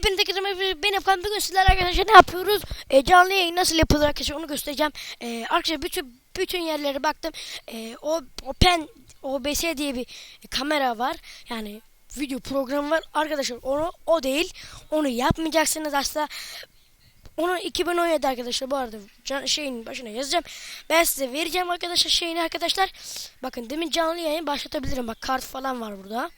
Hepinize kızım ben Efkan bugün sizlerle arkadaşlar ne yapıyoruz? E, canlı yayın nasıl yapılır arkadaşlar onu göstereceğim. E, arkadaşlar bütün bütün yerlere baktım. E, o Open OBS diye bir kamera var. Yani video programı var. Arkadaşlar onu o değil. Onu yapmayacaksınız aslında. Onu 2017 arkadaşlar bu arada can, şeyin başına yazacağım. Ben size vereceğim arkadaşlar şeyini arkadaşlar. Bakın demin canlı yayın başlatabilirim. Bak kart falan var burada.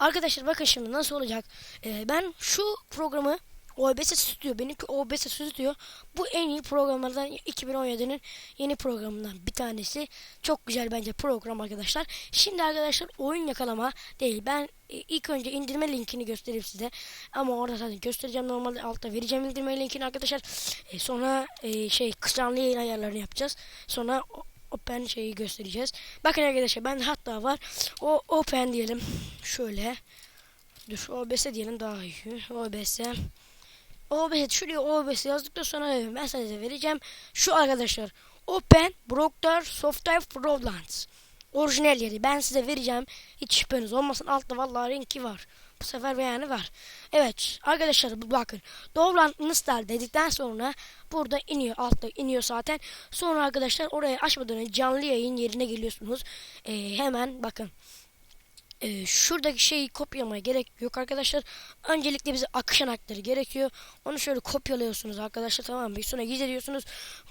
Arkadaşlar bakın şimdi nasıl olacak. Ee, ben şu programı OBS Studio benimki OBS Studio bu en iyi programlardan 2017'nin yeni programından bir tanesi. Çok güzel bence program arkadaşlar. Şimdi arkadaşlar oyun yakalama değil. Ben e, ilk önce indirme linkini göstereyim size. Ama orada zaten göstereceğim normalde altta vereceğim indirme linkini arkadaşlar. E, sonra e, şey kısanlı yayın ayarlarını yapacağız. Sonra open şeyi göstereceğiz. Bakın arkadaşlar ben hatta var. O open diyelim. Şöyle. Dur OBS diyelim daha iyi. OBS. OBS şuraya OBS yazdıktan sonra ben size vereceğim. Şu arkadaşlar. Open Broker Software Prolands. Orijinal yeri. Ben size vereceğim. Hiç şüpheniz olmasın. Altta vallahi linki var. Bu sefer beyanı var. Evet arkadaşlar bakın. İnstall dedikten sonra burada iniyor. Altta iniyor zaten. Sonra arkadaşlar oraya açmadan önce canlı yayın yerine geliyorsunuz. Ee, hemen bakın. Ee, şuradaki şeyi kopyalamaya gerek yok arkadaşlar. Öncelikle bize akışan hakları gerekiyor. Onu şöyle kopyalıyorsunuz arkadaşlar tamam mı? Sonra gizliyorsunuz.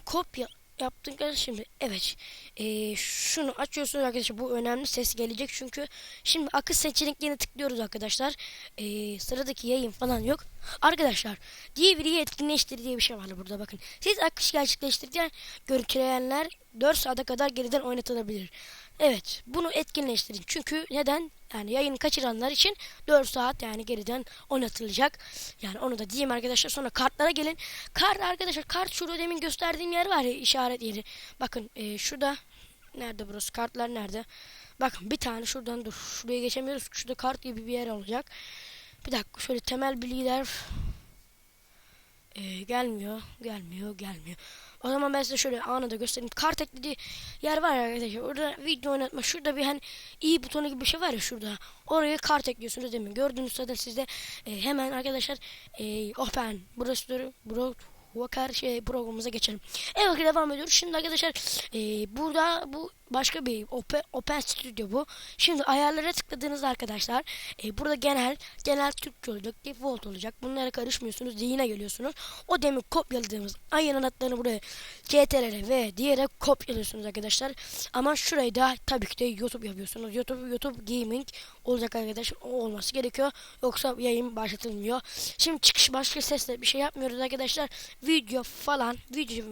Kopya yaptıkları şimdi evet Ee, şunu açıyorsunuz arkadaşlar bu önemli ses gelecek çünkü şimdi akış seçeneklerine tıklıyoruz arkadaşlar. Ee, sıradaki yayın falan yok. Arkadaşlar DVD'yi etkinleştir diye bir şey var burada bakın. Siz akış gerçekleştirirken görüntüleyenler 4 saate kadar geriden oynatılabilir Evet bunu etkinleştirin. Çünkü neden? Yani yayını kaçıranlar için 4 saat yani geriden oynatılacak. Yani onu da diyeyim arkadaşlar. Sonra kartlara gelin. Kart arkadaşlar kart şurada demin gösterdiğim yer var ya işaret yeri. Bakın e, şurada nerede burası? Kartlar nerede? Bakın bir tane şuradan dur. Şuraya geçemiyoruz. Şurada kart gibi bir yer olacak. Bir dakika şöyle temel bilgiler e, gelmiyor. Gelmiyor. Gelmiyor. O zaman ben size şöyle anında göstereyim. Kart eklediği yer var ya arkadaşlar. Orada video oynatma. Şurada bir hani iyi butonu gibi bir şey var ya şurada. Oraya kart ekliyorsunuz demin. Gördüğünüz zaten sizde e, hemen arkadaşlar e, open burası bro Vakar şey programımıza geçelim. Evet devam ediyoruz. Şimdi arkadaşlar e, burada bu başka bir Open, Open Studio bu. Şimdi ayarlara tıkladığınızda arkadaşlar e, burada genel genel Türkçe olacak, default olacak. Bunlara karışmıyorsunuz. Yine geliyorsunuz. O demin kopyaladığımız ayın adlarını buraya CTRL ve diğere kopyalıyorsunuz arkadaşlar. Ama şurayı da tabii ki de YouTube yapıyorsunuz. YouTube YouTube Gaming olacak arkadaşlar. O olması gerekiyor. Yoksa yayın başlatılmıyor. Şimdi çıkış başka sesle bir şey yapmıyoruz arkadaşlar. Video falan video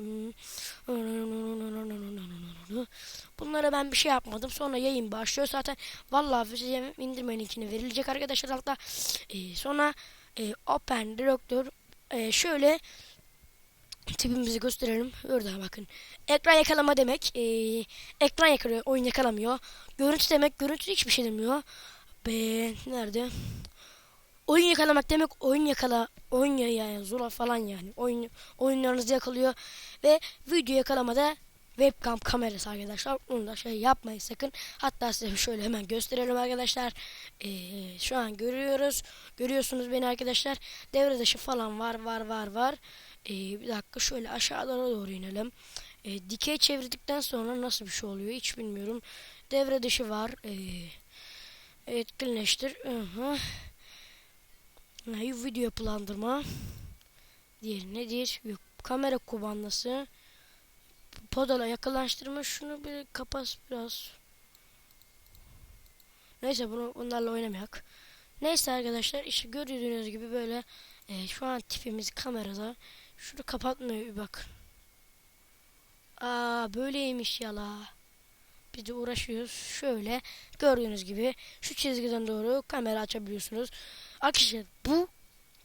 Bunlara ben bir şey yapmadım. Sonra yayın başlıyor zaten. Vallahi size indirme linkini verilecek arkadaşlar altta. Ee, sonra e, Open Director e, şöyle tipimizi gösterelim. Orada bakın. Ekran yakalama demek. E, ekran yakalıyor. Oyun yakalamıyor. Görüntü demek. Görüntü hiçbir şey demiyor. Be nerede? Oyun yakalamak demek oyun yakala oyun ya yani zula falan yani oyun oyunlarınızı yakalıyor ve video yakalamada webcam kamerası arkadaşlar onu da şey yapmayın sakın hatta size şöyle hemen gösterelim arkadaşlar ee, şu an görüyoruz görüyorsunuz beni arkadaşlar devre dışı falan var var var var ee, bir dakika şöyle aşağılara doğru inelim ee, dikey çevirdikten sonra nasıl bir şey oluyor hiç bilmiyorum devre dışı var ee, etkinleştir Hı -hı. Video yapılandırma. Diğeri nedir? Yok. Kamera kumandası. Podala yakınlaştırma. Şunu bir kapas biraz. Neyse bunu bunlarla oynamayak. Neyse arkadaşlar işte gördüğünüz gibi böyle e, şu an tipimiz kamerada. Şunu kapatmıyor bir bak. Aa böyleymiş yala. Biz de uğraşıyoruz. Şöyle gördüğünüz gibi şu çizgiden doğru kamera açabiliyorsunuz. Arkadaşlar bu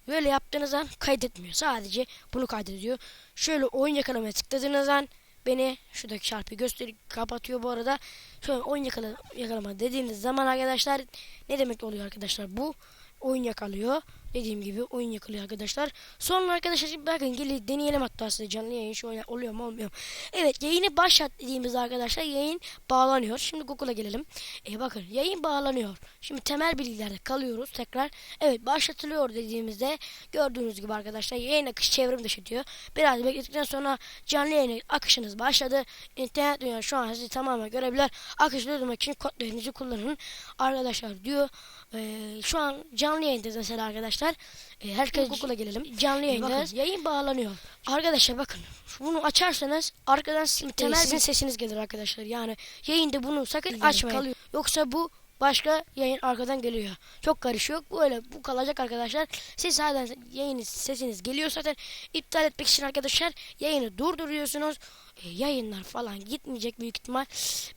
böyle yaptığınız an kaydetmiyor. Sadece bunu kaydediyor. Şöyle oyun yakalamaya tıkladığınız an beni şuradaki çarpıyı gösterip kapatıyor bu arada. Şöyle oyun yakala, yakalama dediğiniz zaman arkadaşlar ne demek oluyor arkadaşlar bu? Oyun yakalıyor. Dediğim gibi oyun yakılıyor arkadaşlar. Sonra arkadaşlar bakın gelin deneyelim hatta size canlı yayın şöyle oluyor mu olmuyor mu. Evet yayını başlat dediğimizde arkadaşlar yayın bağlanıyor. Şimdi Google'a gelelim. E, bakın yayın bağlanıyor. Şimdi temel bilgilerde kalıyoruz tekrar. Evet başlatılıyor dediğimizde gördüğünüz gibi arkadaşlar yayın akış çevrim dışı diyor. Biraz bekledikten sonra canlı yayın akışınız başladı. İnternet dünya şu an sizi tamamen görebilir. Akışı durdurmak için kodlarınızı kullanın arkadaşlar diyor. Ee, şu an canlı yayındayız mesela arkadaşlar. Ee, herkes Google'a gelelim. Canlı yayındayız. yayın bağlanıyor. Arkadaşlar bakın bunu açarsanız arkadan temel sizin sesiniz gelir arkadaşlar. Yani yayında bunu sakın açmayın. Yoksa bu başka yayın arkadan geliyor. Çok karışıyor. Böyle bu kalacak arkadaşlar. Siz zaten yayın sesiniz geliyor zaten. iptal etmek için arkadaşlar yayını durduruyorsunuz. E, yayınlar falan gitmeyecek büyük ihtimal.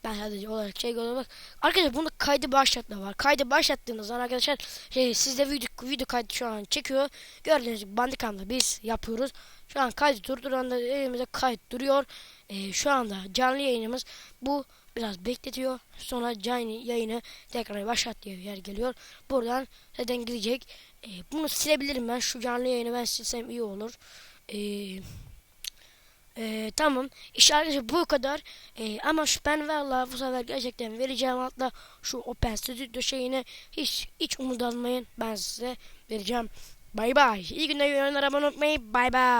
Ben sadece olarak şey olarak arkadaşlar bunu kaydı başlatma var. Kaydı başlattığınız zaman arkadaşlar şey, sizde video, video kaydı şu an çekiyor. Gördüğünüz gibi Bandicam'da biz yapıyoruz. Şu an kaydı durduranda elimizde kayıt duruyor. E, şu anda canlı yayınımız bu biraz bekletiyor. Sonra canlı yayını tekrar başlat diye yer geliyor. Buradan zaten gidecek. E, bunu silebilirim ben. Şu canlı yayını ben silsem iyi olur. Eee ee, tamam. İşte arkadaşlar bu kadar. Ee, ama şu ben valla bu sefer gerçekten vereceğim hatta şu Open Studio şeyini hiç hiç umut almayın. Ben size vereceğim. Bay bay. İyi günler. Yorumlara abone olmayı. Bay bay.